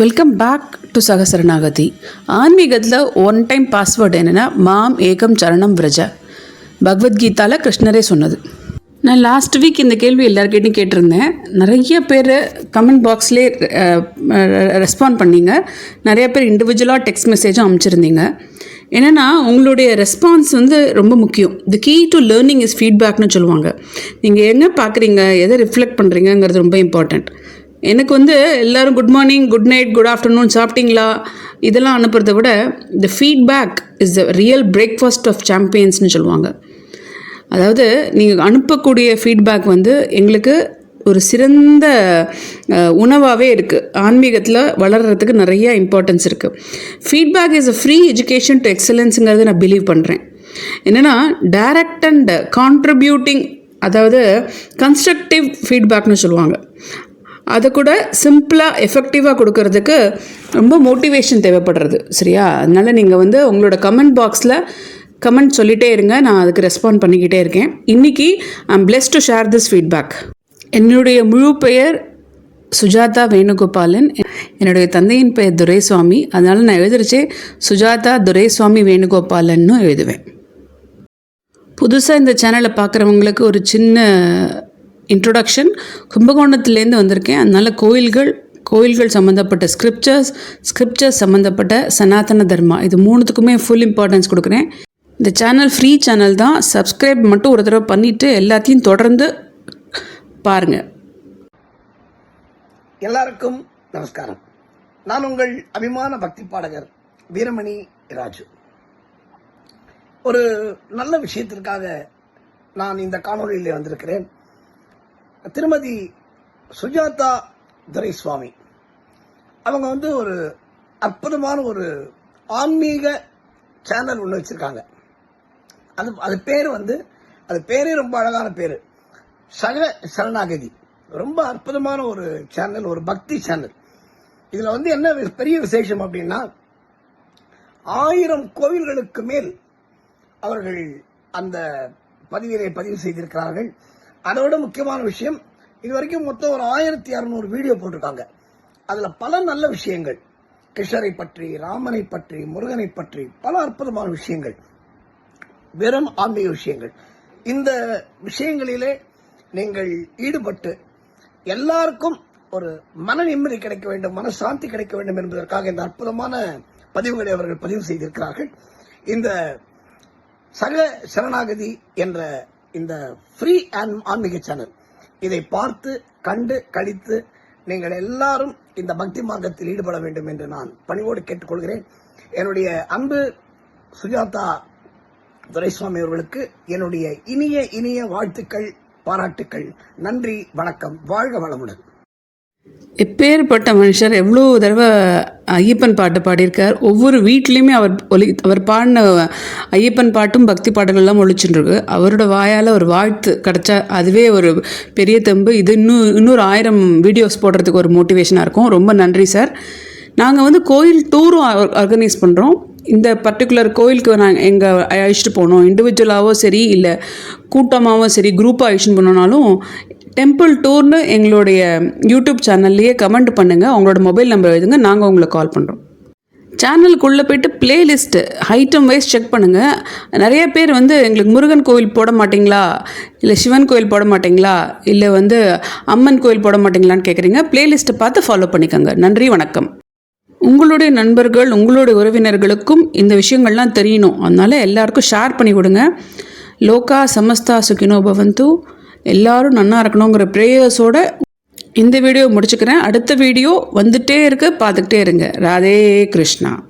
Welcome back to சகசரணாகதி ஆன்மீகத்தில் one time password என்னென்னா மாம் ஏகம் சரணம் விரஜ. பகவத்கீதாவில் கிருஷ்ணரே சொன்னது. நான் லாஸ்ட் வீக் இந்த கேள்வி எல்லாருக்கிட்டையும் கேட்டிருந்தேன். நிறைய பேர் கமெண்ட் பாக்ஸ்லேயே ரெஸ்பாண்ட் பண்ணீங்க. நிறைய பேர் இண்டிவிஜுவலாக டெக்ஸ்ட் மெசேஜும் அனுப்பிச்சிருந்தீங்க என்னென்னா உங்களுடைய ரெஸ்பான்ஸ் வந்து ரொம்ப முக்கியம். The key to learning is ஃபீட்பேக்னு சொல்லுவாங்க. நீங்கள் எங்கே பார்க்குறீங்க எதை ரிஃப்ளெக்ட் பண்ணுறீங்கங்கிறது ரொம்ப இம்பார்ட்டண்ட் எனக்கு வந்து எல்லோரும் good morning good night good afternoon சாப்பிட்டீங்களா? இதெல்லாம் அனுப்புறதை விட இந்த feedback is the real breakfast of சாம்பியன்ஸ்னு சொல்லுவாங்க. அதாவது நீங்கள் அனுப்பக்கூடிய ஃபீட்பேக் வந்து எங்களுக்கு ஒரு சிறந்த உணவாகவே இருக்குது ஆன்மீகத்தில் வளர்கிறதுக்கு நிறைய இம்பார்ட்டன்ஸ் இருக்குது feedback is a free education to எக்ஸலன்ஸுங்கிறத நான் பிலீவ் பண்ணுறேன் என்னென்னா டைரக்ட் அண்ட் கான்ட்ரிபியூட்டிங் அதாவது கன்ஸ்ட்ரக்டிவ் ஃபீட்பேக்னு சொல்லுவாங்க. அதை கூட சிம்பிளாக எஃபெக்டிவாக கொடுக்கறதுக்கு ரொம்ப மோட்டிவேஷன் தேவைப்படுறது சரியா? அதனால் நீங்கள் வந்து உங்களோட கமெண்ட் பாக்ஸில் கமெண்ட் சொல்லிகிட்டே இருங்க. நான் அதுக்கு ரெஸ்பாண்ட் பண்ணிக்கிட்டே இருக்கேன். இன்றைக்கி I'm bless to share this feedback என்னுடைய முழு பெயர் சுஜாதா வேணுகோபாலன். என்னுடைய தந்தையின் பெயர் துரைசுவாமி. அதனால் நான் எழுதுறச்சே சுஜாதா துரைசுவாமி வேணுகோபாலன்னு எழுதுவேன். புதுசாக இந்த சேனலை பார்க்குறவங்களுக்கு ஒரு சின்ன இன்ட்ரொடக்ஷன் கும்பகோணத்துலேருந்து வந்திருக்கேன். அதனால் கோயில்கள் கோயில்கள் சம்மந்தப்பட்ட ஸ்கிரிப்சர்ஸ் ஸ்கிரிப்சர்ஸ் சம்மந்தப்பட்ட சனாதன தர்மா. இது மூணுத்துக்குமே ஃபுல் இம்பார்ட்டன்ஸ் கொடுக்குறேன். இந்த சேனல் ஃப்ரீ சேனல் தான். சப்ஸ்கிரைப் மட்டும் ஒரு தடவை பண்ணிவிட்டு எல்லாத்தையும் தொடர்ந்து பாருங்கள் எல்லாருக்கும் நமஸ்காரம். நான் உங்கள் அபிமான பக்தி பாடகர் வீரமணி ராஜு. ஒரு நல்ல விஷயத்திற்காக நான் இந்த காணொலியில் வந்திருக்கிறேன். திருமதி சுஜாதா துரைசுவாமி. அவங்க வந்து ஒரு அற்புதமான ஒரு ஆன்மீக சேனல் ஒன்று வச்சுருக்காங்க. அது அது பேர் வந்து அது பேரே ரொம்ப அழகான பேர். சக சரணாகதி. ரொம்ப அற்புதமான ஒரு சேனல் ஒரு பக்தி சேனல். இதில் வந்து என்ன பெரிய விசேஷம் அப்படின்னா ஆயிரம் கோவில்களுக்கு மேல் அவர்கள் அந்த பதிவினை பதிவு செய்திருக்கிறார்கள். அதோட முக்கியமான விஷயம் இது வரைக்கும் மொத்தம் ஒரு ஆயிரத்தி அறுநூறு வீடியோ போட்டிருக்காங்க. அதில் பல நல்ல விஷயங்கள். கிருஷ்ணரை பற்றி ராமனை பற்றி முருகனை பற்றி பல அற்புதமான விஷயங்கள். வெறும் ஆன்மீக விஷயங்கள். இந்த விஷயங்களிலே நீங்கள் ஈடுபட்டு எல்லாருக்கும் ஒரு மன நிம்மதி கிடைக்க வேண்டும் மன சாந்தி கிடைக்க வேண்டும் என்பதற்காக இந்த அற்புதமான பதிவுகளை அவர்கள் பதிவு செய்திருக்கிறார்கள். இந்த சக சரணாகதி என்ற இந்த ஃப்ரீ அண்ட் ஆன்மீக சேனல் இதை பார்த்து கண்டு கழித்து நீங்கள் எல்லாரும் இந்த பக்தி மார்க்கத்தில் ஈடுபட வேண்டும் என்று நான் பணிவோடு கேட்டுக்கொள்கிறேன். என்னுடைய அன்பு சுஜாதா துரைசுவாமி அவர்களுக்கு என்னுடைய இனிய இனிய வாழ்த்துக்கள் பாராட்டுக்கள். நன்றி வணக்கம். வாழ்க வளமுடன். எப்பேற்பட்ட மனுஷர் எவ்வளோ தடவை ஐயப்பன் பாட்டு பாடியிருக்கார். ஒவ்வொரு வீட்லேயுமே அவர் ஒலி அவர் பாடின ஐயப்பன் பாட்டும் பக்தி பாடல்கள்லாம் ஒழிச்சுட்டுருக்கு அவரோட வாயால் ஒரு வாழ்த்து கிடச்சா அதுவே ஒரு பெரிய தெம்பு. இது இன்னும் இன்னொரு ஆயிரம் வீடியோஸ் போடுறதுக்கு ஒரு மோட்டிவேஷனாக இருக்கும். ரொம்ப நன்றி சார். நாங்கள் வந்து கோயில் டூரும் ஆர்கனைஸ் பண்ணுறோம் இந்த பர்டிகுலர் கோயிலுக்கு நாங்கள் எங்கள் அழைச்சிட்டு போனோம். இண்டிவிஜுவலாகவும் சரி இல்லை கூட்டமாகவும் சரி குரூப்பாக அழைச்சிட்டு போனோம்னாலும் டெம்பிள் டூர்னு எங்களுடைய யூடியூப் சேனல்லையே கமெண்ட் பண்ணுங்கள் அவங்களோட மொபைல் நம்பர் எழுதுங்க. நாங்கள் உங்களை கால் பண்ணுறோம் சேனலுக்குள்ளே போயிட்டு பிளேலிஸ்ட்டு ஐட்டம் வைஸ் செக் பண்ணுங்கள் நிறைய பேர் வந்து எங்களுக்கு முருகன் கோவில் போட மாட்டிங்களா? இல்லை சிவன் கோயில் போட மாட்டிங்களா? இல்லை வந்து அம்மன் கோயில் போட மாட்டிங்களான்னு கேட்குறீங்க பிளேலிஸ்ட்டை பார்த்து ஃபாலோ பண்ணிக்கோங்க. நன்றி வணக்கம். உங்களுடைய நண்பர்கள் உங்களுடைய உறவினர்களுக்கும் இந்த விஷயங்கள்லாம் தெரியணும். அதனால் எல்லாருக்கும் ஷேர் பண்ணி கொடுங்க. லோகா சமஸ்தா சுகினோ பவந்து எல்லாரும் நல்லா இருக்கணுங்கிற ப்ரேயர்ஸோட இந்த வீடியோ முடிச்சுக்கிறேன். அடுத்த வீடியோ வந்துட்டே இருக்கு. பார்த்துக்கிட்டே இருங்க. ராதே கிருஷ்ணா.